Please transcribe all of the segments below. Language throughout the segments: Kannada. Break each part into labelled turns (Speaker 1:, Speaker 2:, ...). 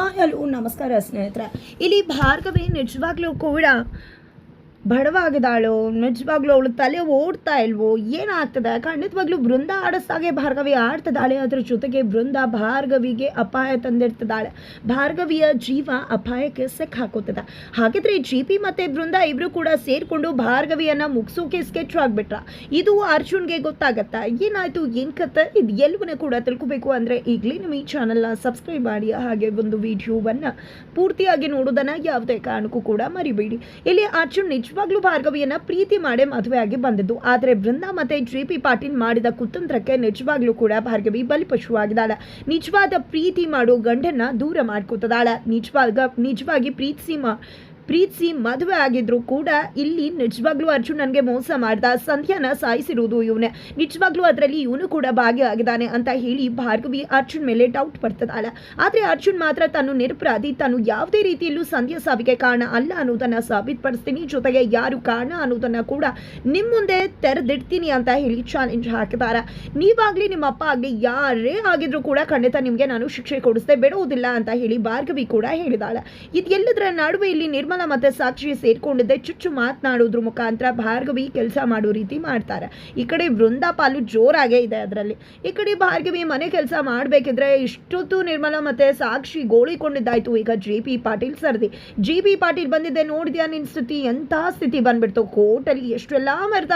Speaker 1: ಹಾಯ್ ಹಲೋ ನಮಸ್ಕಾರ ಸ್ನೇಹಿತರೆ. ಇಲ್ಲಿ ಭಾರ್ಗವಿ ನಿಜವಾಗ್ಲೂ ಕೂಡ ಬಡವಾಗಿದ್ದಾಳು, ನಿಜವಾಗ್ಲೂ, ಅವಳು ತಲೆ ಓಡ್ತಾ ಇಲ್ವೋ, ಏನಾಗ್ತದೆ? ಖಂಡಿತವಾಗ್ಲೂ ಬೃಂದ ಆಡಿಸ್ದಾಗೆ ಭಾರ್ಗವಿ ಆಡ್ತದಾಳೆ ಅದ್ರ ಜೊತೆಗೆ ಬೃಂದ ಭಾರ್ಗವಿಗೆ ಅಪಾಯ ತಂದಿರ್ತದಾಳೆ ಭಾರ್ಗವಿಯ ಜೀವ ಅಪಾಯಕ್ಕೆ ಸೆಕ್ ಹಾಕೋತದ ಹಾಗಿದ್ರೆ ಜಿ ಪಿ ಮತ್ತೆ ಬೃಂದ ಇಬ್ಬರು ಕೂಡ ಸೇರಿಕೊಂಡು ಭಾರ್ಗವಿಯನ್ನು ಮುಗಿಸೋಕೆ ಸ್ಕೆಚ್ ಆಗ್ಬಿಟ್ರ. ಇದು ಅರ್ಜುನ್ಗೆ ಗೊತ್ತಾಗತ್ತಾ? ಏನಾಯ್ತು? ಏನು ಕತೆ? ಇದು ಎಲ್ಲವನ್ನ ಕೂಡ ತಿಳ್ಕೊಬೇಕು ಅಂದ್ರೆ ಈಗಲೇ ನಿಮ್ಮ ಈ ಚಾನಲ್ನ ಸಬ್ಸ್ಕ್ರೈಬ್ ಮಾಡಿ. ಹಾಗೆ ಒಂದು ವಿಡಿಯೋವನ್ನ ಪೂರ್ತಿಯಾಗಿ ನೋಡೋದನ್ನ ಯಾವುದೇ ಕಾರಣಕ್ಕೂ ಕೂಡ ಮರಿಬೇಡಿ. ಇಲ್ಲಿ ಅರ್ಜುನ್ ನಿಜವಾಗ್ಲೂ ಭಾರ್ಗವಿಯನ್ನ ಪ್ರೀತಿ ಮಾಡೇ ಆಗಿ ಬಂದಿದ್ದು. ಆದ್ರೆ ಬೃಂದ ಮತ್ತೆ ಜಿ ಪಿ ಪಾಟೀಲ್ ಮಾಡಿದ ಕುತಂತ್ರಕ್ಕೆ ನಿಜವಾಗ್ಲೂ ಕೂಡ ಭಾರ್ಗವಿ ಬಲಿಪಶುವಾಗಿದ್ದಾಳೆ. ನಿಜವಾದ ಪ್ರೀತಿ ಮಾಡೋ ಗಂಡನ್ನ ದೂರ ಮಾಡ್ಕೋತದಾಳ. ನಿಜವಾಗ ನಿಜವಾಗಿ ಪ್ರೀತಿಸಿ ಮಾ ಪ್ರೀತಿಸಿ ಮದುವೆ ಆಗಿದ್ರು ಕೂಡ ಇಲ್ಲಿ ನಿಜವಾಗ್ಲೂ ಅರ್ಜುನ್ ನನಗೆ ಮೋಸ ಮಾಡ್ದ, ಸಂಧ್ಯಾನ ಸಾಯಿಸಿರುವುದು ಇವನೇ. ನಿಜವಾಗ್ಲೂ ಅದರಲ್ಲಿ ಇವನು ಕೂಡ ಭಾಗಿಯಾಗಿದ್ದಾನೆ ಅಂತ ಹೇಳಿ ಭಾರ್ಗವಿ ಅರ್ಜುನ್ ಮೇಲೆ ಡೌಟ್ ಪಡ್ತದಲ್ಲ ಆದರೆ ಅರ್ಜುನ್ ಮಾತ್ರ ತಾನು ನಿರಪರಾಧಿ, ತಾನು ಯಾವುದೇ ರೀತಿಯಲ್ಲೂ ಸಂಧ್ಯಾ ಸಾವಿಗೆ ಕಾರಣ ಅಲ್ಲ ಅನ್ನೋದನ್ನು ಸಾಬೀತುಪಡಿಸ್ತೀನಿ, ಜೊತೆಗೆ ಯಾರು ಕಾರಣ ಅನ್ನೋದನ್ನು ಕೂಡ ನಿಮ್ಮ ಮುಂದೆ ತೆರೆದಿಡ್ತೀನಿ ಅಂತ ಹೇಳಿ ಚಾಲೆಂಜ್ ಹಾಕಿದ್ದಾರೆ ನೀವಾಗಲಿ ನಿಮ್ಮ ಅಪ್ಪ ಆಗಲಿ ಯಾರೇ ಆಗಿದ್ರು ಕೂಡ ಖಂಡಿತ ನಿಮಗೆ ನಾನು ಶಿಕ್ಷೆ ಕೊಡಿಸ್ದೆ ಬಿಡುವುದಿಲ್ಲ ಅಂತ ಹೇಳಿ ಭಾರ್ಗವಿ ಕೂಡ ಹೇಳಿದಾಳೆ. ಇದೆಲ್ಲದರ ನಡುವೆ ಇಲ್ಲಿ ನಿರ್ಮಲಾ ಮತ್ತೆ ಸಾಕ್ಷಿ ಸೇರಿಕೊಂಡಿದ್ದೆ. ಚುಚ್ಚು ಮಾತನಾಡೋದ್ರ ಮುಖಾಂತರ ಭಾರ್ಗವಿ ಕೆಲಸ ಮಾಡೋ ರೀತಿ ಮಾಡ್ತಾರೆ. ಈ ಕಡೆ ವೃಂದ ಪಾಲು ಜೋರಾಗೇ ಇದೆ ಅದರಲ್ಲಿ. ಈ ಕಡೆ ಭಾರ್ಗವಿ ಮನೆ ಕೆಲಸ ಮಾಡಬೇಕಿದ್ರೆ ಇಷ್ಟೊತ್ತು ನಿರ್ಮಲ ಮತ್ತೆ ಸಾಕ್ಷಿ ಗೋಳಿಕೊಂಡಿದ್ದಾಯ್ತು. ಈಗ ಜೆ ಪಿ ಪಾಟೀಲ್ ಸರ್ದಿ. ಜಿ ಪಿ ಪಾಟೀಲ್ ಬಂದಿದ್ದೆ, ನೋಡಿದ್ಯಾ ನಿನ್ನ ಸ್ಥಿತಿ? ಎಂಥ ಸ್ಥಿತಿ ಬಂದ್ಬಿಡ್ತು. ಕೋರ್ಟಲ್ಲಿ ಎಷ್ಟೆಲ್ಲ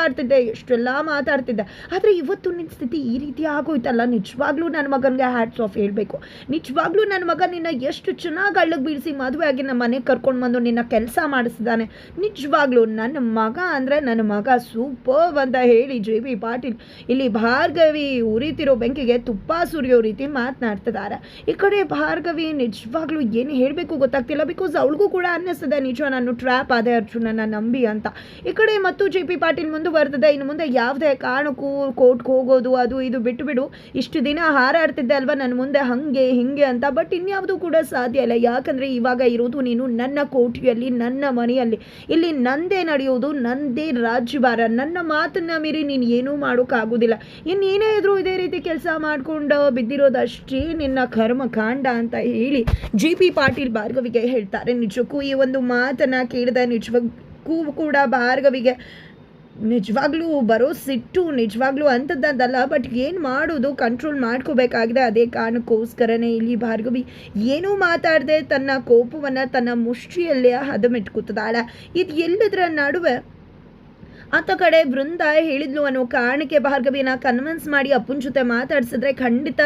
Speaker 1: ಇರ್ತಿದ್ದೆ ಎಷ್ಟೆಲ್ಲ ಮಾತಾಡ್ತಿದ್ದೆ. ಆದರೆ ಇವತ್ತು ನಿನ್ನ ಸ್ಥಿತಿ ಈ ರೀತಿ ಆಗೋಯ್ತಲ್ಲ. ನಿಜವಾಗ್ಲೂ ನನ್ನ ಮಗನಿಗೆ ಹ್ಯಾಟ್ಸ್ ಆಫ್ ಹೇಳಬೇಕು. ನಿಜವಾಗ್ಲೂ ನನ್ನ ಮಗ ನಿನ್ನ ಎಷ್ಟು ಚೆನ್ನಾಗಿ ಅಳ್ಳಗೆ ಬೀಳಿಸಿ ಮದುವೆ ಆಗಿ ನಮ್ಮ ಮನೆಗೆ ಕರ್ಕೊಂಡು ಬಂದು ನಿನ್ನ ಕೆಲಸ ಮಾಡಿಸಿದ್ದಾನೆ. ನಿಜವಾಗ್ಲೂ ನನ್ನ ಮಗ ಅಂದರೆ ನನ್ನ ಮಗ ಸೂಪರ್ ಅಂತ ಹೇಳಿ ಜೆ ಬಿ ಪಾಟೀಲ್. ಇಲ್ಲಿ ಭಾರ್ಗವಿ ಉರಿತಿರೋ ಬೆಂಕಿಗೆ ತುಪ್ಪ ಸುರಿಯೋ ರೀತಿ ಮಾತನಾಡ್ತಿದ್ದಾರೆ. ಈ ಕಡೆ ಭಾರ್ಗವಿ ನಿಜವಾಗ್ಲೂ ಏನು ಹೇಳಬೇಕು ಗೊತ್ತಾಗ್ತಿಲ್ಲ ಬಿಕಾಸ್ ಅವಳಿಗೂ ಕೂಡ ಅನ್ನಿಸ್ತದೆ, ನಿಜ, ನಾನು ಟ್ರ್ಯಾಪ್ ಆದೆ ಅರ್ಜುನನ ನಂಬಿ ಅಂತ. ಈ ಕಡೆ ಮತ್ತು ಜೆ ಪಿ ಪಾಟೀಲ್ ಮುಂದುವರೆದಿದೆ. ಇನ್ನು ಮುಂದೆ ಯಾವುದೇ ಕಾರಣಕ್ಕೂ ಕೋರ್ಟ್ಗೆ ಹೋಗೋದು, ಅದು ಇದು ಬಿಟ್ಟು ಬಿಡು ಇಷ್ಟು ದಿನ ಹಾರಾಡ್ತಿದ್ದೆ ಅಲ್ವಾ ನನ್ನ ಮುಂದೆ ಹಂಗೆ, ಹಿಂಗೆ ಅಂತ. ಬಟ್ ಇನ್ಯಾವುದೂ ಕೂಡ ಸಾಧ್ಯ ಇಲ್ಲ. ಯಾಕಂದರೆ ಇವಾಗ ಇರೋದು ನೀನು ನನ್ನ ಕೋಟಿಯಲ್ಲಿ ನನ್ನ ಮನೆಯಲ್ಲಿ. ಇಲ್ಲಿ ನಂದೇ ನಡೆಯುವುದು, ನಂದೇ ರಾಜ್ಯಭಾರ. ನನ್ನ ಮಾತನ್ನ ಮೀರಿ ನೀನು ಏನೂ ಮಾಡೋಕ್ಕಾಗೋದಿಲ್ಲ. ಇನ್ನೇನೇ ಇದ್ರೂ ಇದೇ ರೀತಿ ಕೆಲಸ ಮಾಡ್ಕೊಂಡು ಬಿದ್ದಿರೋದಷ್ಟೇ ನಿನ್ನ ಕರ್ಮ ಕಾಂಡ ಅಂತ ಹೇಳಿ ಜಿ ಪಿ ಪಾಟೀಲ್ ಭಾರ್ಗವಿಗೆ ಹೇಳ್ತಾರೆ. ನಿಜಕ್ಕೂ ಈ ಒಂದು ಮಾತನ್ನು ಕೇಳಿದ ನಿಜಕ್ಕೂ ಕೂಡ ಭಾರ್ಗವಿಗೆ ನಿಜವಾಗ್ಲೂ ಬರೋ ಸಿಟ್ಟು, ನಿಜವಾಗ್ಲೂ ಅಂಥದ್ದಲ್ಲ ಬಟ್ ಏನು ಮಾಡೋದು? ಕಂಟ್ರೋಲ್ ಮಾಡ್ಕೋಬೇಕಾಗಿದೆ ಅದೇ ಕಾರಣಕ್ಕೋಸ್ಕರನೇ ಇಲ್ಲಿ ಭಾರ್ಗವಿ ಏನೂ ಮಾತಾಡದೆ ತನ್ನ ಕೋಪವನ್ನು ತನ್ನ ಮುಷ್ಟಿಯಲ್ಲೇ ಹದಮಿಟ್ಕೂತದಾಳ. ಇದು ಎಲ್ಲದರ ನಡುವೆ ಆತ ಕಡೆ ಬೃಂದ ಹೇಳಿದ್ಲು ಅನ್ನೋ ಕಾರಣಕ್ಕೆ ಭಾರ್ಗವಿನ ಕನ್ವಿನ್ಸ್ ಮಾಡಿ ಅಪ್ಪನ ಜೊತೆ ಮಾತಾಡ್ಸಿದ್ರೆ ಖಂಡಿತ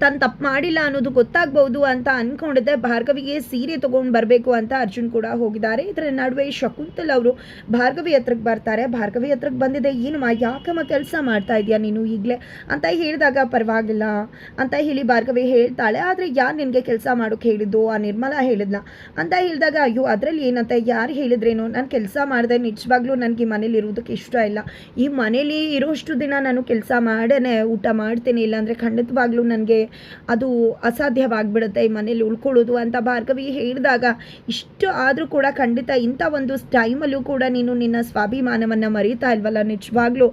Speaker 1: ತಾನು ತಪ್ಪು ಮಾಡಿಲ್ಲ ಅನ್ನೋದು ಗೊತ್ತಾಗ್ಬೋದು ಅಂತ ಅನ್ಕೊಂಡಿದ್ದೆ. ಭಾರ್ಗವಿಗೆ ಸೀರೆ ತೊಗೊಂಡು ಬರಬೇಕು ಅಂತ ಅರ್ಜುನ್ ಕೂಡ ಹೋಗಿದ್ದಾರೆ. ಇದರ ನಡುವೆ ಶಕುಂತಲ್ ಅವರು ಭಾರ್ಗವಿ ಹತ್ರಕ್ಕೆ ಬರ್ತಾರೆ. ಭಾರ್ಗವಿ ಹತ್ರಕ್ಕೆ ಬಂದಿದೆ. ಏನಮ್ಮ ಯಾಕಮ್ಮ ಕೆಲಸ ಮಾಡ್ತಾ ಇದೆಯಾ ನೀನು ಈಗಲೇ? ಅಂತ ಹೇಳಿದಾಗ ಪರವಾಗಿಲ್ಲ ಅಂತ ಹೇಳಿ ಭಾರ್ಗವಿ ಹೇಳ್ತಾಳೆ. ಆದರೆ ಯಾರು ನಿನಗೆ ಕೆಲಸ ಮಾಡೋಕೆ ಹೇಳಿದ್ದು? ಆ ನಿರ್ಮಲಾ ಹೇಳಿದ್ಲ? ಅಂತ ಹೇಳಿದಾಗ, ಅಯ್ಯೋ, ಅದರಲ್ಲಿ ಏನಂತ? ಯಾರು ಹೇಳಿದ್ರೇನೋ? ನಾನು ಕೆಲಸ ಮಾಡಿದೆ. ನಿಜವಾಗ್ಲೂ ನನಗೆ ಮನೇಲಿ ಇರೋದಕ್ಕೆ ಇಷ್ಟ ಇಲ್ಲ. ಈ ಮನೇಲಿ ಇರೋಷ್ಟು ದಿನ ನಾನು ಕೆಲಸ ಮಾಡೇ ಊಟ ಮಾಡ್ತೇನೆ, ಇಲ್ಲಾಂದರೆ ಖಂಡಿತವಾಗ್ಲೂ ನನಗೆ ಅದು ಅಸಾಧ್ಯವಾಗಿಬಿಡುತ್ತೆ ಈ ಮನೇಲಿ ಉಳ್ಕೊಳ್ಳೋದು ಅಂತ ಭಾರ್ಗವಿ ಹೇಳಿದಾಗ, ಇಷ್ಟು ಆದರೂ ಕೂಡ ಖಂಡಿತ ಇಂಥ ಒಂದು ಟೈಮಲ್ಲೂ ಕೂಡ ನೀನು ನಿನ್ನ ಸ್ವಾಭಿಮಾನವನ್ನು ಮರೀತಾ ಇಲ್ವಲ್ಲ? ನಿಜವಾಗ್ಲೂ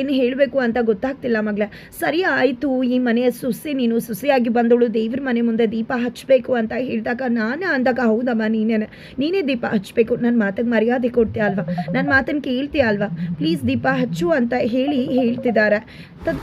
Speaker 1: ಏನು ಹೇಳಬೇಕು ಅಂತ ಗೊತ್ತಾಗ್ತಿಲ್ಲ ಮಗಳೇ. ಸರಿ ಆಯಿತು, ಈ ಮನೆಯ ಸುಸಿ ನೀನು ಸುಸಿಯಾಗಿ ಬಂದಳು ದೇವ್ರ ಮನೆ ಮುಂದೆ ದೀಪ ಹಚ್ಚಬೇಕು ಅಂತ ಹೇಳಿದಾಗ ನಾನು ಅಂದಾಗ, ಹೌದಮ್ಮ ನೀನೇ ನೀನೇ ದೀಪ ಹಚ್ಚಬೇಕು ನನ್ನ ಮಾತಿಗೆ ಮರ್ಯಾದೆ ಕೊಡ್ತೀಯ ಅಲ್ವಾ? ನನ್ನ ಮಾತನ್ನು ಕೇಳ್ತೀಯ ಅಲ್ವಾ? ಪ್ಲೀಸ್ ದೀಪ ಹಚ್ಚು ಅಂತ ಹೇಳಿ ಹೇಳ್ತಿದ್ದಾರೆ ತದ್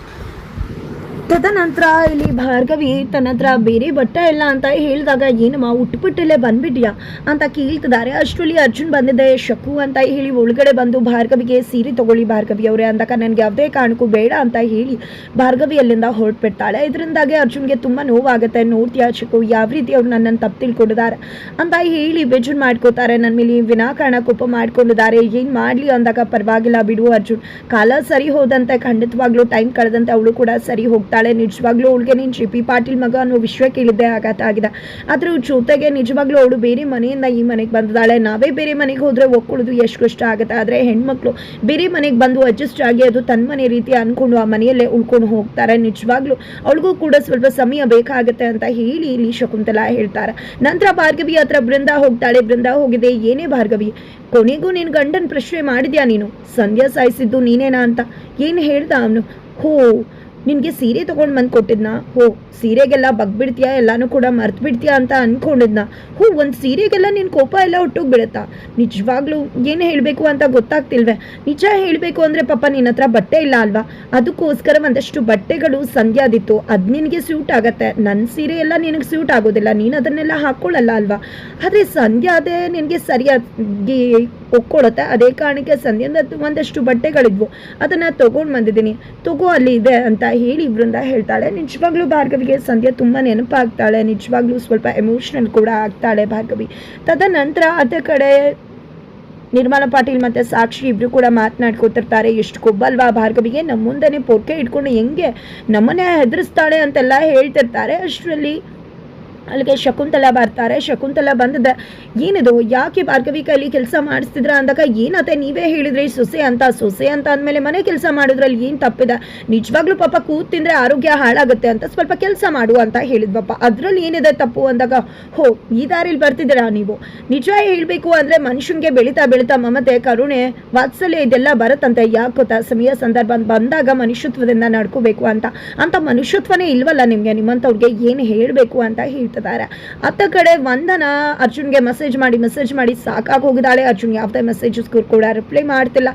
Speaker 1: ತದನಂತರ ಇಲ್ಲಿ ಭಾರ್ಗವಿ ತನ್ನ ಹತ್ರ ಬೇರೆ ಬಟ್ಟೆ ಇಲ್ಲ ಅಂತ ಹೇಳಿದಾಗ, ಏನಮ್ಮ ಉಟ್ಬಿಟ್ಟಲ್ಲೇ ಬಂದ್ಬಿಟ್ಯಾ ಅಂತ ಕೇಳ್ತಿದ್ದಾರೆ. ಅಷ್ಟರಲ್ಲಿ ಅರ್ಜುನ್ ಬಂದಿದೆ, ಶಕು ಅಂತ ಹೇಳಿ ಒಳಗಡೆ ಬಂದು ಭಾರ್ಗವಿಗೆ ಸೀರೆ ತಗೊಳ್ಳಿ ಭಾರ್ಗವಿ ಅವರೇ ಅಂದಾಗ ನನಗೆ ಯಾವುದೇ ಕಾರಣಕ್ಕೂ ಬೇಡ ಅಂತ ಹೇಳಿ ಭಾರ್ಗವಿ ಅಲ್ಲಿಂದ ಹೊರಟ್ಬಿಡ್ತಾಳೆ. ಇದರಿಂದಾಗಿ ಅರ್ಜುನ್ಗೆ ತುಂಬ ನೋವಾಗುತ್ತೆ. ನೋಡ್ತೀಯಾ ಶಕು, ಯಾವ ರೀತಿ ಅವ್ರು ನನ್ನನ್ನು ತಪ್ಪು ತಿಳ್ಕೊಂಡಿದ್ದಾರೆ ಅಂತ ಹೇಳಿ ಬೇಜನ್ ಮಾಡ್ಕೋತಾರೆ. ನನ್ನ ಮೇಲೆ ವಿನಾಕಾರಣ ಕೋಪ ಮಾಡ್ಕೊಂಡಿದ್ದಾರೆ. ಏನು ಮಾಡಲಿ ಅಂದಾಗ ಪರವಾಗಿಲ್ಲ ಬಿಡು ಅರ್ಜುನ್. ಕಾಲ ಸರಿ ಹೋದಂತೆ ಖಂಡಿತವಾಗ್ಲೂ ಟೈಮ್ ಕಳೆದಂತೆ ಅವಳು ಕೂಡ ಸರಿ ಹೋಗ್ತಾಳೆ ನಿಜವಾಗ್ಲೂ ಅವಳಿಗೆ, ನೀನು ಜಿ ಪಾಟೀಲ್ ಮಗ ಅನ್ನೋ ವಿಷಯ ಕೇಳಿದ್ದೆ ಆಘಾತ ಆಗಿದೆ. ಅದ್ರ ಜೊತೆಗೆ ನಿಜವಾಗ್ಲೂ ಅವಳು ಬೇರೆ ಮನೆಯಿಂದ ಈ ಮನೆಗೆ ಬಂದಿದ್ದಾಳೆ. ನಾವೇ ಬೇರೆ ಮನೆಗೆ ಹೋದರೆ ಒಕ್ಕೊಳ್ಳೋದು ಎಷ್ಟು ಕಷ್ಟ ಆಗುತ್ತೆ ಆದರೆ ಹೆಣ್ಮಕ್ಳು ಬೇರೆ ಮನೆಗೆ ಬಂದು ಅಡ್ಜಸ್ಟ್ ಆಗಿ ಅದು ತನ್ನ ಮನೆ ರೀತಿ ಅಂದ್ಕೊಂಡು ಆ ಮನೆಯಲ್ಲೇ ಉಳ್ಕೊಂಡು ಹೋಗ್ತಾರೆ. ನಿಜವಾಗ್ಲೂ ಅವಳಿಗೂ ಕೂಡ ಸ್ವಲ್ಪ ಸಮಯ ಬೇಕಾಗುತ್ತೆ ಅಂತ ಹೇಳಿ ಇಲ್ಲಿ ಶಕುಂತಲಾ ಹೇಳ್ತಾರೆ. ನಂತರ ಭಾರ್ಗವಿ ಹತ್ರ, ಬೃಂದ ಹೋಗ್ತಾಳೆ, ಬೃಂದ ಹೋಗಿದೆ. ಏನೇ ಭಾರ್ಗವಿ, ಕೊನೆಗೂ ನೀನು ಗಂಡನ ಪ್ರಶ್ನೆ ಮಾಡಿದ್ಯಾ ನೀನು? ಸಂಧ್ಯಾ ಸಾಯಿಸಿದ್ದು ನೀನೇನಾ ಅಂತ? ಏನು ಹೇಳ್ದ ಅವನು? ಹೋ ನಿನಗೆ ಸೀರೆ ತೊಗೊಂಡು ಬಂದು ಕೊಟ್ಟಿದ್ನ? ಹೋ, ಸೀರೆಗೆಲ್ಲ ಬಗ್ಬಿಡ್ತೀಯಾ? ಎಲ್ಲಾನು ಕೂಡ ಮರ್ತು ಬಿಡ್ತೀಯಾ ಅಂತ ಅಂದ್ಕೊಂಡಿದ್ನ ಹೋ, ಒಂದು ಸೀರೆಗೆಲ್ಲ ನಿನ್ನ ಕೋಪ ಎಲ್ಲ ಹುಟ್ಟೋಗ್ಬಿಡುತ್ತಾ? ನಿಜವಾಗ್ಲೂ ಏನು ಹೇಳಬೇಕು ಅಂತ ಗೊತ್ತಾಗ್ತಿಲ್ವೇ? ನಿಜ ಹೇಳಬೇಕು ಅಂದರೆ ಪಾಪ ನಿನ್ನ ಹತ್ರ ಬಟ್ಟೆ ಇಲ್ಲ ಅಲ್ವಾ? ಅದಕ್ಕೋಸ್ಕರ ಒಂದಷ್ಟು ಬಟ್ಟೆಗಳು ಸಂಧ್ಯಾದಿತ್ತು ಅದು ನಿನಗೆ ಸ್ಯೂಟ್ ಆಗತ್ತೆ. ನನ್ನ ಸೀರೆ ಎಲ್ಲ ನಿನಗೆ ಸ್ಯೂಟ್ ಆಗೋದಿಲ್ಲ. ನೀನು ಅದನ್ನೆಲ್ಲ ಹಾಕ್ಕೊಳ್ಳಲ್ಲ ಅಲ್ವಾ? ಆದರೆ ಸಂಧ್ಯಾದೇ ನಿನಗೆ ಸರಿಯಾಗಿ ಒಕ್ಕೊಳತ್ತೆ ಅದೇ ಕಾರಣಕ್ಕೆ ಸಂಧ್ಯಾದ ಒಂದಷ್ಟು ಬಟ್ಟೆಗಳಿದ್ವು. ಅದನ್ನು ತೊಗೊಂಡು ಬಂದಿದ್ದೀನಿ. ತಗೋ ಅಲ್ಲಿ ಇದೆ ಅಂತ ಹೇಳಿ ಬೃಂದ ಹೇಳ್ತಾಳೆ. ನಿಜವಾಗ್ಲೂ ಭಾರ್ಗವಿಗೆ ಸಂಧ್ಯಾ ತುಂಬ ನೆನಪಾಗ್ತಾಳೆ. ನಿಜವಾಗ್ಲೂ ಸ್ವಲ್ಪ ಎಮೋಷನಲ್ ಕೂಡ ಆಗ್ತಾಳೆ ಭಾರ್ಗವಿ. ತದನಂತರ ಅದೇ ಕಡೆ ನಿರ್ಮಲ ಪಾಟೀಲ್ ಮತ್ತು ಸಾಕ್ಷಿ ಇಬ್ರು ಕೂಡ ಮಾತನಾಡ್ಕೊತಿರ್ತಾರೆ. ಎಷ್ಟು ಕೊಬ್ಬಲ್ವಾ ಭಾರ್ಗವಿಗೆ. ನಮ್ಮ ಮುಂದೆನೇ ಪೊರ್ಕೆ ಇಟ್ಕೊಂಡು ಹೆಂಗೆ ನಮ್ಮನ್ನೇ ಹೆದರಿಸ್ತಾಳೆ ಅಂತೆಲ್ಲ ಹೇಳ್ತಿರ್ತಾರೆ. ಅಷ್ಟರಲ್ಲಿ ಅಲ್ಲಿಗೆ ಶಕುಂತಲ ಬರ್ತಾರೆ. ಶಕುಂತಲ ಬಂದದ, ಏನಿದು? ಯಾಕೆ ಭಾರ್ಗವಿ ಕೈಲಿ ಕೆಲಸ ಮಾಡಿಸ್ತಿದ್ರ? ಅಂದಾಗ, ಏನತ್ತೆ ನೀವೇ ಹೇಳಿದ್ರಿ, ಸೊಸೆ ಅಂತ. ಸೊಸೆ ಅಂತ ಅಂದಮೇಲೆ ಮನೆ ಕೆಲಸ ಮಾಡಿದ್ರಲ್ಲಿ ಏನು ತಪ್ಪಿದೆ? ನಿಜವಾಗ್ಲೂ ಪಾಪ ಕೂತ್ ತಿಂದ್ರೆ ಆರೋಗ್ಯ ಹಾಳಾಗುತ್ತೆ ಅಂತ ಸ್ವಲ್ಪ ಕೆಲಸ ಮಾಡು ಅಂತ ಹೇಳಿದ್ವಪ್ಪ ಅದರಲ್ಲಿ ಏನಿದೆ ತಪ್ಪು? ಅಂದಾಗ, ಹೋ, ಈ ದಾರಿಲಿ ಬರ್ತಿದ್ದೀರಾ ನೀವು? ನಿಜ ಹೇಳಬೇಕು ಅಂದರೆ ಮನುಷ್ಯನಿಗೆ ಬೆಳೀತಾ ಬೆಳೀತಾ ಮಮತೆ, ಕರುಣೆ, ವಾತ್ಸಲ್ಯ ಇದೆಲ್ಲ ಬರುತ್ತಂತೆ. ಯಾಕೆ ಗೊತ್ತಾ? ಸಮಯ ಸಂದರ್ಭ ಬಂದಾಗ ಮನುಷ್ಯತ್ವದಿಂದ ನಡ್ಕೋಬೇಕು ಅಂತ. ಅಂತ ಮನುಷ್ಯತ್ವನೇ ಇಲ್ವಲ್ಲ ನಿಮಗೆ? ನಿಮ್ಮಂಥವ್ರಿಗೆ ಏನು ಹೇಳಬೇಕು ಅಂತ ಹೇಳ್ತಿದ್ದಾರೆ ಅತ್ತ ಕಡೆ ವಂದನ ಅರ್ಜುನ್ಗೆ ಮೆಸೇಜ್ ಮಾಡಿ ಮೆಸೇಜ್ ಮಾಡಿ ಸಾಕಾಗಿ ಹೋಗಿದ್ದಾಳೆ ಅರ್ಜುನ್. ಯಾವುದೇ ಮೆಸೇಜಸ್ಗೂ ಕೂಡ ರಿಪ್ಲೈ ಮಾಡ್ತಿಲ್ಲ.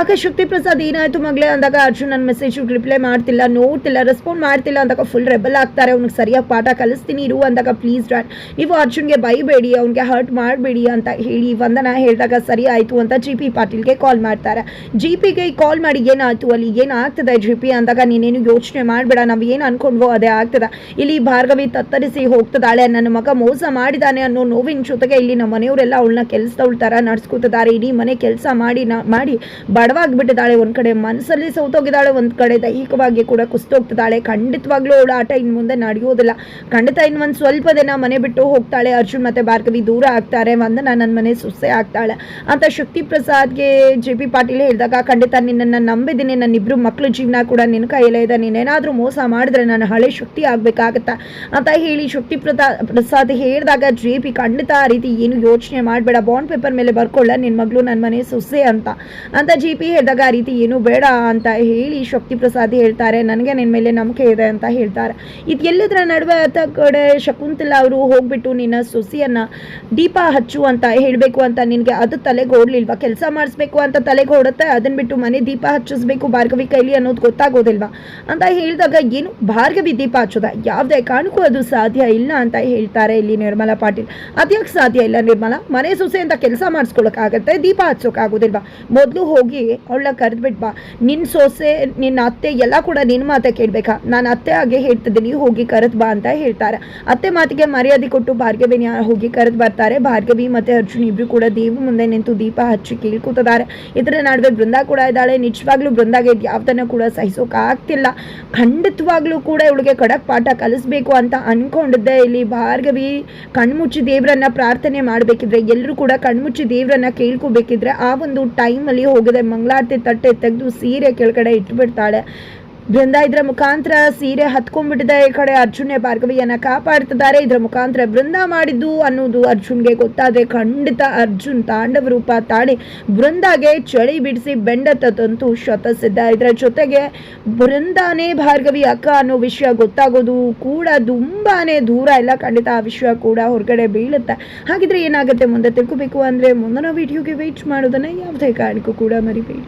Speaker 1: ಅಕ್ಕ ಶಕ್ತಿ ಪ್ರಸಾದ್ ಏನಾಯ್ತು ಮಗಳೇ ಅಂದಾಗ ಅರ್ಜುನ್ ನನ್ನ ಮೆಸೇಜ್ ರಿಪ್ಲೈ ಮಾಡ್ತಿಲ್ಲ, ನೋಡ್ತಿಲ್ಲ ರೆಸ್ಪಾಂಡ್ ಮಾಡ್ತಿಲ್ಲ ಅಂದಾಗ ಫುಲ್ ರೆಬಲ್ ಆಗ್ತಾರೆ, ಅವ್ನಿಗೆ ಸರಿಯಾಗಿ ಪಾಠ ಕಲಿಸ್ತೀನಿ, ಇರು ಅಂದಾಗ ಪ್ಲೀಸ್ ಡ್ಯಾಡ್ ನೀವು ಅರ್ಜುನ್ಗೆ ಬೈಬೇಡಿ, ಅವ್ನಿಗೆ ಹರ್ಟ್ ಮಾಡಬೇಡಿ ಅಂತ ಹೇಳಿ ವಂದನ ಹೇಳಿದಾಗ ಸರಿ ಆಯಿತು ಅಂತ ಜಿ ಪಿ ಪಾಟೀಲ್ಗೆ ಕಾಲ್ ಮಾಡ್ತಾರೆ. ಜಿ ಪಿಗೆ ಕಾಲ್ ಮಾಡಿ ಏನಾಯ್ತು ಅಲ್ಲಿ, ಏನಾಗ್ತದೆ ಜಿ ಪಿ ಅಂದಾಗ ನೀನೇನು ಯೋಚನೆ ಮಾಡಬೇಡ, ನಾವು ಏನು ಅನ್ಕೊಂಡ್ವೋ ಅದೇ ಆಗ್ತದೆ. ಇಲ್ಲಿ ಭಾರ್ಗವಿ ತತ್ತರಿಸಿ ಹೋಗ್ತದಾಳೆ ನನ್ನ ಮಗ ಮೋಸ ಮಾಡಿದಾನೆ ಅನ್ನೋ ನೋವಿನ ಜೊತೆಗೆ ಇಲ್ಲಿ ನಮ್ಮ ಮನೆಯವರೆಲ್ಲ ಅವಳನ್ನ ಕೆಲಸದವಳ ಥರ ನಡ್ಸ್ಕೊತಿದ್ದಾರೆ, ಇಡೀ ಮನೆ ಕೆಲಸ ಮಾಡಿ ಮಾಡಿ ಮಾಡಿ ಬಡವಾಗಿಬಿಟ್ಟಿದ್ದಾಳೆ ಒಂದು ಕಡೆ ಮನಸ್ಸಲ್ಲಿ ಸೌತೋಗಿದ್ದಾಳೆ ಒಂದು ಕಡೆ, ದೈಹಿಕವಾಗಿ ಕೂಡ ಕುಸ್ತೋಗ್ತಿದ್ದಾಳೆ. ಖಂಡಿತವಾಗ್ಲೂ ಅವಳ ಆಟ ಇನ್ನು ಮುಂದೆ ನಡೆಯೋದಿಲ್ಲ. ಖಂಡಿತ ಇನ್ನು ಒಂದು ಸ್ವಲ್ಪ ದಿನ ಮನೆ ಬಿಟ್ಟು ಹೋಗ್ತಾಳೆ. ಅರ್ಜುನ್ ಮತ್ತು ಭಾರ್ಗವಿ ದೂರ ಆಗ್ತಾರೆ. ವಂದನ ನನ್ನ ಮನೆ ಸುಸ್ಸೆ ಆಗ್ತಾಳೆ. ಅಂತ ಶಕ್ತಿ ಪ್ರಸಾದ್ಗೆ ಜೆ ಪಿ ಪಾಟೀಲ್ ಹೇಳಿದಾಗ, ಖಂಡಿತ ನಿನ್ನನ್ನು ನಂಬಿದ್ದೀನಿ. ನನ್ನ ಇಬ್ರು ಮಕ್ಕಳು ಜೀವನ ಕೂಡ ನಿನ್ನ ಕೈಯಲ್ಲೇ ಇದೆ. ನೀನೇನಾದರೂ ಮೋಸ ಮಾಡಿದ್ರೆ ನಾನು ಹಳೆ ಶಕ್ತಿ ಆಗಬೇಕಾಗತ್ತಾ? ಅಂತ ಹೇಳಿ ಶಕ್ತಿ ಪ್ರಸಾ ಪ್ರಸಾದ್ ಹೇಳಿದಾಗ, ಜೆ ಪಿ ಖಂಡಿತ ಆ ರೀತಿ ಏನು ಯೋಚನೆ ಮಾಡಬೇಡ. ಬಾಂಡ್ ಪೇಪರ್ ಮೇಲೆ ಬರ್ಕೊಳ್ಳ. ನಿನ್ನ ಮಗಳು ನನ್ನ ಮನೆ ಸೊಸೆ ಅಂತ. ಅಂತ ಜಿ ಪಿ ಹೇಳಿದಾಗ ಆ ರೀತಿ ಏನು ಬೇಡ ಅಂತ ಹೇಳಿ ಶಕ್ತಿ ಪ್ರಸಾದ್ ಹೇಳ್ತಾರೆ, ನನಗೆ ನಿನ್ನ ಮೇಲೆ ನಂಬಿಕೆ ಇದೆ ಅಂತ ಹೇಳ್ತಾರೆ. ಇದು ಎಲ್ಲದರ ನಡುವೆ ಆತ ಕಡೆ ಶಕುಂತಲಾ ಅವರು ಹೋಗ್ಬಿಟ್ಟು ನಿನ್ನ ಸೊಸೆಯನ್ನ ದೀಪ ಹಚ್ಚು ಅಂತ ಹೇಳಬೇಕು ಅಂತ ನಿನಗೆ ಅದು ತಲೆಗೆ ಓಡ್ಲಿಲ್ವಾ? ಕೆಲಸ ಮಾಡಿಸ್ಬೇಕು ಅಂತ ತಲೆಗೆ ಓಡುತ್ತೆ ಅದನ್ನ ಬಿಟ್ಟು ಮನೆ ದೀಪ ಹಚ್ಚಿಸ್ಬೇಕು ಭಾರ್ಗವಿ ಕೈಲಿ ಅನ್ನೋದು ಗೊತ್ತಾಗೋದಿಲ್ವಾ? ಅಂತ ಹೇಳಿದಾಗ ಏನು ಭಾರ್ಗವಿ ದೀಪ ಹಚ್ಚೋದ? ಯಾವುದೇ ಕಾರಣಕ್ಕೂ ಅದು ಸಾಧ್ಯ ಇಲ್ಲ ಅಂತ ಹೇಳ್ತಾರೆ ಇಲ್ಲಿ ನಿರ್ಮಲಾ ಪಾಟೀಲ್. ಅದ್ಯಾಕೆ ಸಾಧ್ಯ ಇಲ್ಲ ನಿರ್ಮಲಾ? ಮನೆ ಸೊಸೆ ಅಂತ ಕೆಲಸ ಮಾಡಿಸ್ಕೊಳಕ್ಕಾಗತ್ತೆ ದೀಪ ಹಚ್ಚೋಕ್ಕಾಗೋದಿಲ್ವಾ ಮೊದಲು ಹೋಗಿ ಅವಳನ್ನ ಕರೆದ್ಬಿಟ್ಟು ಬಾ. ನಿನ್ನ ಸೊಸೆ ನಿನ್ನ ಅತ್ತೆ ಎಲ್ಲ ಕೂಡ ನಿನ್ನ ಮಾತೆ ಕೇಳಬೇಕಾ? ನಾನು ಅತ್ತೆ ಹಾಗೆ ಹೇಳ್ತಿದ್ದೀನಿ ಹೋಗಿ ಕರೆದ್ ಬಾ ಅಂತ ಹೇಳ್ತಾರೆ. ಅತ್ತೆ ಮಾತಿಗೆ ಮರ್ಯಾದೆ ಕೊಟ್ಟು ಭಾರ್ಗವಿನ ಹೋಗಿ ಕರೆದು ಬರ್ತಾರೆ. ಭಾರ್ಗವಿ ಮತ್ತೆ ಅರ್ಜುನ್ ಇಬ್ರು ಕೂಡ ದೇವ ಮುಂದೆ ನಿಂತು ದೀಪ ಹಚ್ಚಿ ಕೇಳ್ಕೊತಿದ್ದಾರೆ. ಇದರ ನಡುವೆ ಬೃಂದ ಕೂಡ ಇದ್ದಾಳೆ. ನಿಜವಾಗ್ಲೂ ಬೃಂದಾಗೆ ಯಾವ್ದನ್ನ ಕೂಡ ಸಹಿಸೋಕಾಗ್ತಿಲ್ಲ. ಖಂಡಿತವಾಗ್ಲೂ ಕೂಡ ಇವಳಿಗೆ ಖಡಕ್ ಪಾಠ ಕಲಿಸ್ಬೇಕು ಅಂತ ಅನ್ಕೊಂಡಿದ್ದೆ ಇಲ್ಲಿ. ಭಾರ್ಗವಿ ಕಣ್ಮುಚ್ಚಿ ದೇವರನ್ನ ಪ್ರಾರ್ಥನೆ ಮಾಡಬೇಕಿದ್ರೆ ಎಲ್ಲರೂ ಕೂಡ ಕಣ್ಮುಚ್ಚಿ ದೇವರನ್ನ ಕೇಳ್ಕೋಬೇಕಿದ್ರೆ ಆ ಒಂದು ಟೈಮಲ್ಲಿ ಹೋಗಿದೆ ಮಂಗಳಾರತಿ ತಟ್ಟೆ ತೆಗೆದು ಸೀರೆ ಕೆಳಗಡೆ ಇಟ್ಬಿಡ್ತಾಳೆ. ಬೃಂದ ಇದರ ಮುಖಾಂತರ ಸೀರೆ ಹತ್ಕೊಂಡ್ಬಿಟ್ಟಿದೆ. ಈ ಕಡೆ ಅರ್ಜುನ್ಯ ಭಾರ್ಗವಿಯನ್ನ ಕಾಪಾಡ್ತಿದ್ದಾರೆ. ಇದರ ಮುಖಾಂತರ ಬೃಂದ ಮಾಡಿದ್ದು ಅನ್ನೋದು ಅರ್ಜುನ್ಗೆ ಗೊತ್ತಾದ್ರೆ ಖಂಡಿತ ಅರ್ಜುನ್ ತಾಂಡವ ರೂಪ ತಾಳಿ ಬೃಂದಾಗೆ ಚಳಿ ಬಿಡಿಸಿ ಬೆಂಡತ್ತಂತೂ ಶತಸಿದ್ದ ಇದರ ಜೊತೆಗೆ ಬೃಂದಾನೇ ಭಾರ್ಗವಿ ಅಕ್ಕ ಅನ್ನೋ ವಿಷಯ ಗೊತ್ತಾಗೋದು ಕೂಡ ತುಂಬಾನೇ ದೂರ ಇಲ್ಲ. ಖಂಡಿತ ಆ ವಿಷಯ ಕೂಡ ಹೊರಗಡೆ ಬೀಳುತ್ತೆ. ಹಾಗಿದ್ರೆ ಏನಾಗುತ್ತೆ ಮುಂದೆ ತಿಳ್ಕೋಬೇಕು ಅಂದ್ರೆ ಮುಂದಿನ ವಿಡಿಯೋಗೆ ವೆಯ್ಟ್ ಮಾಡೋದನ್ನ ಯಾವುದೇ ಕಾರಣಕ್ಕೂ ಕೂಡ ಮರಿಬೇಡಿ.